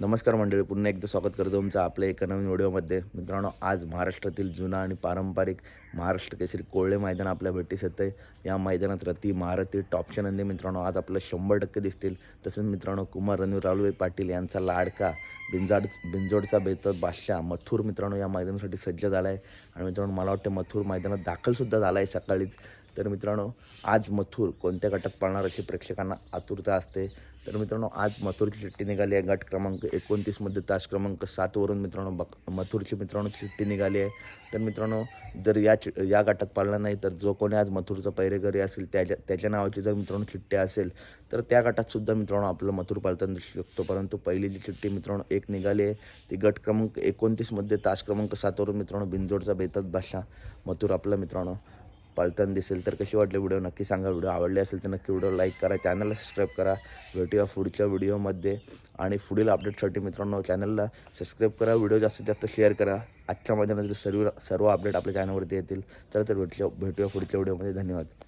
नमस्कार मंडळी पुन्हा एकदा स्वागत करतो तुमचं आपल्या एका नवीन व्हिडिओमध्ये. मित्रांनो आज महाराष्ट्रातील जुना आणि पारंपरिक महाराष्ट्र केसरी कोळळे मैदान आपल्या भेटीस येतं आहे या मैदानात रती महारथी टॉपच्या नंदी मित्रांनो आज आपल्याला शंभर टक्के दिसतील. तसंच मित्रांनो कुमार रणवीर रालवे पाटील यांचा लाडका बिंजाड बिंजोडचा बेतर बादशाह मथुर मित्रांनो या मैदानासाठी सज्ज झाला आहे आणि मित्रांनो मला वाटतं मथुर मैदानात दाखलसुद्धा झाला आहे सकाळीच. तर मित्रांनो आज मथुर कोणत्या गटात पाळणार अशी प्रेक्षकांना आतुरता असते? तर मित्रांनो आज मथुरची चिठ्ठी निघाली आहे. गट क्रमांक एकोणतीसमध्ये तास क्रमांक सातवरून मित्रांनो बक मथुरची मित्रांनो चिठ्ठी निघाली आहे. तर मित्रांनो जर या चि या गटात पाळला नाही तर जो कोणी आज मथुरचा पैरेकरी असेल त्याच्या त्याच्या नावाची जर मित्रांनो चिठ्ठी असेल तर त्या गटातसुद्धा मित्रांनो आपलं मथुर पाळताना दिसू शकतो. परंतु पहिली जी चिठ्ठी मित्रांनो एक निघाली आहे ती गट क्रमांक एकोणतीसमध्ये तास क्रमांक सातवरून मित्रांनो बिंजोडचा बेतात भाषा मथुर आपला मित्रांनो. पळताना दिसेल तर कशी वाटली व्हिडिओ? नक्की सांगा. व्हिडिओ आवडली असेल तर नक्की व्हिडिओ लाईक करा. चॅनलला सबस्क्राईब करा. भेटूया पुढच्या व्हिडिओमध्ये आणि पुढील अपडेटसाठी मित्रांनो चॅनलला सबस्क्राईब करा. व्हिडिओ जास्तीत जास्त शेअर करा. आजच्या मैदानातील सर्व सर्व अपडेट आपल्या चॅनलवरती येतील. तर भेटूया भेटूया पुढच्या व्हिडिओमध्ये धन्यवाद.